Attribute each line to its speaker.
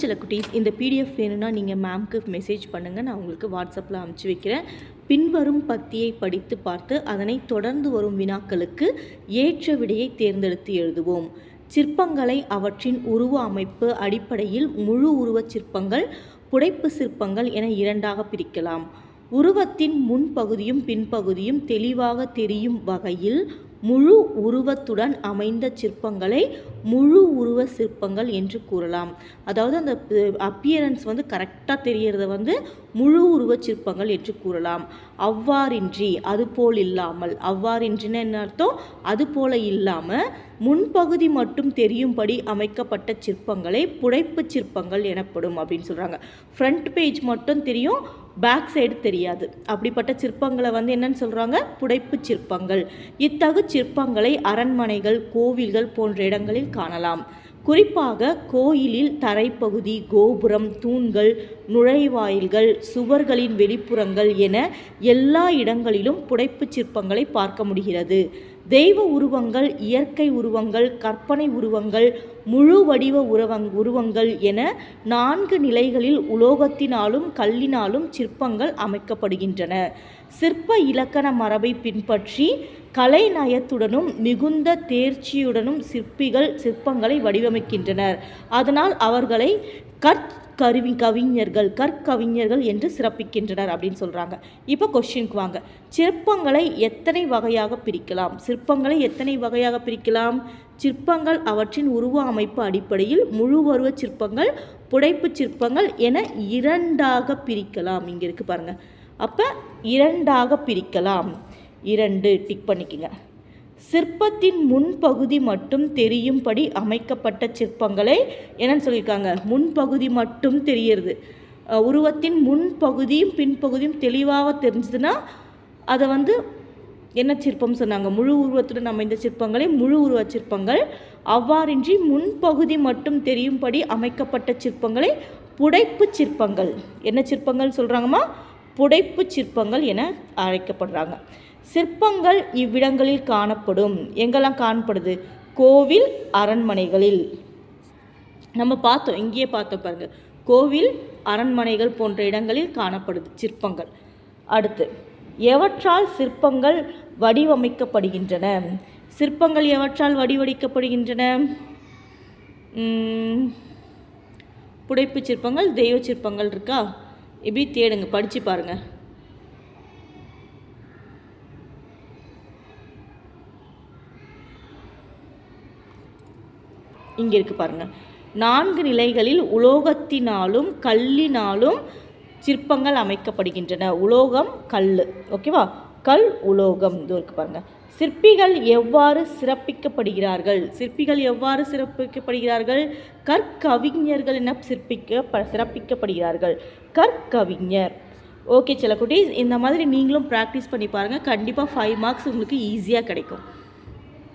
Speaker 1: சில குட்டீஸ் இந்த பிடிஎஃப் வேணும்னா நீங்கள் மேம்க்கு மெசேஜ் பண்ணுங்கள் நான் உங்களுக்கு வாட்ஸ்அப்பில் அனுப்பிச்சி வைக்கிறேன். பின்வரும் பத்தியை படித்து பார்த்து அதனை தொடர்ந்து வரும் வினாக்களுக்கு ஏற்ற விடையை தேர்ந்தெடுத்து எழுதுவோம். சிற்பங்களை அவற்றின் உருவ அமைப்பு அடிப்படையில் முழு உருவச் சிற்பங்கள் புடைப்பு சிற்பங்கள் என இரண்டாக பிரிக்கலாம். உருவத்தின் முன்பகுதியும் பின்பகுதியும் தெளிவாக தெரியும் வகையில் முழு உருவத்துடன் அமைந்த சிற்பங்களை முழு உருவ சிற்பங்கள் என்று கூறலாம். அதாவது அந்த அப்பியரன்ஸ் வந்து கரெக்டாக தெரியறத வந்து முழு உருவச் சிற்பங்கள் என்று கூறலாம். அவ்வாறின்றி அதுபோல் இல்லாமல் அவ்வாறின்றின்னு என்ன அர்த்தம்? அதுபோல இல்லாமல் முன்பகுதி மட்டும் தெரியும்படி அமைக்கப்பட்ட சிற்பங்களை புடைப்பு சிற்பங்கள் எனப்படும் அப்படின்னு சொல்கிறாங்க ஃப்ரண்ட் பேஜ் மட்டும் தெரியும் பேக் சைடு தெரியாது. அப்படிப்பட்ட சிற்பங்களை வந்து என்னன்னு சொல்கிறாங்க புடைப்பு சிற்பங்கள். இத்தகு சிற்பங்களை அரண்மனைகள் கோவில்கள் போன்ற இடங்களில் காணலாம். குறிப்பாக கோயிலில் தரைப்பகுதி கோபுரம் தூண்கள் நுழைவாயில்கள் சுவர்களின் வெளிப்புறங்கள் என எல்லா இடங்களிலும் புடைப்புச் சிற்பங்களை பார்க்க முடிகிறது. தெய்வ உருவங்கள் இயற்கை உருவங்கள் கற்பனை உருவங்கள் முழு வடிவ உருவங் உருவங்கள் என நான்கு நிலைகளில் உலோகத்தினாலும் கல்லினாலும் சிற்பங்கள் அமைக்கப்படுகின்றன. சிற்ப இலக்கண மரபை பின்பற்றி கலைநயத்துடனும் மிகுந்த தேர்ச்சியுடனும் சிற்பிகள் சிற்பங்களை வடிவமைக்கின்றனர். அதனால் அவர்களை கருவி கவிஞர்கள் கற்கவிஞர்கள் என்று சிறப்பிக்கின்றனர் அப்படின்னு சொல்கிறாங்க இப்போ கொஷினுக்கு வாங்க. சிற்பங்களை எத்தனை வகையாக பிரிக்கலாம்? சிற்பங்களை எத்தனை வகையாக பிரிக்கலாம்? சிற்பங்கள் அவற்றின் உருவ அமைப்பு அடிப்படையில் முழு உருவ சிற்பங்கள் புடைப்பு சிற்பங்கள் என இரண்டாக பிரிக்கலாம். இங்கே இருக்குது பாருங்கள் அப்போ இரண்டாக பிரிக்கலாம். இரண்டு டிக் பண்ணிக்கங்க. சிற்பத்தின் முன்பகுதி மட்டும் தெரியும்படி அமைக்கப்பட்ட சிற்பங்களை என்னன்னு சொல்லியிருக்காங்க. முன்பகுதி மட்டும் தெரியறது. உருவத்தின் முன்பகுதியும் பின்பகுதியும் தெளிவாக தெரிஞ்சதுன்னா அதை வந்து என்ன சிற்பம் சொன்னாங்க? முழு உருவத்துடன் அமைந்த சிற்பங்களை முழு உருவ சிற்பங்கள். அவ்வாறின்றி முன்பகுதி மட்டும் தெரியும்படி அமைக்கப்பட்ட சிற்பங்களை புடைப்பு சிற்பங்கள். என்ன சிற்பங்கள் சொல்கிறாங்கம்மா புடைப்பு சிற்பங்கள் என அழைக்கப்படுறாங்க. சிற்பங்கள் இவ்விடங்களில் காணப்படும். எங்கெல்லாம் காணப்படுது? கோவில் அரண்மனைகளில். நம்ம பார்த்தோம் இங்கேயே பார்த்தோம் பாருங்க. கோவில் அரண்மனைகள் போன்ற இடங்களில் காணப்படுது சிற்பங்கள். அடுத்து எவற்றால் சிற்பங்கள் வடிவமைக்கப்படுகின்றன? சிற்பங்கள் எவற்றால் வடிவடிக்கப்படுகின்றன? புடைப்பு சிற்பங்கள் தெய்வ சிற்பங்கள் இருக்கா? எப்படி தேடுங்க படித்து பாருங்கள் இங்கே இருக்குது பாருங்கள் நான்கு நிலைகளில் உலோகத்தினாலும் கல்லினாலும் சிற்பங்கள் அமைக்கப்படுகின்றன. உலோகம் கல் ஓகேவா? கல் உலோகம். இது இருக்கு பாருங்கள் சிற்பிகள் எவ்வாறு சிறப்பிக்கப்படுகிறார்கள்? சிற்பிகள் எவ்வாறு சிறப்பிக்கப்படுகிறார்கள்? கற்கவிஞர்கள் என சிற்பிக்க சிறப்பிக்கப்படுகிறார்கள்? கற்கவிஞர். ஓகே சில குட்டீஸ் இந்த மாதிரி நீங்களும் ப்ராக்டிஸ் பண்ணி பாருங்கள் கண்டிப்பாக ஃபைவ் மார்க்ஸ் உங்களுக்கு ஈஸியாக கிடைக்கும்.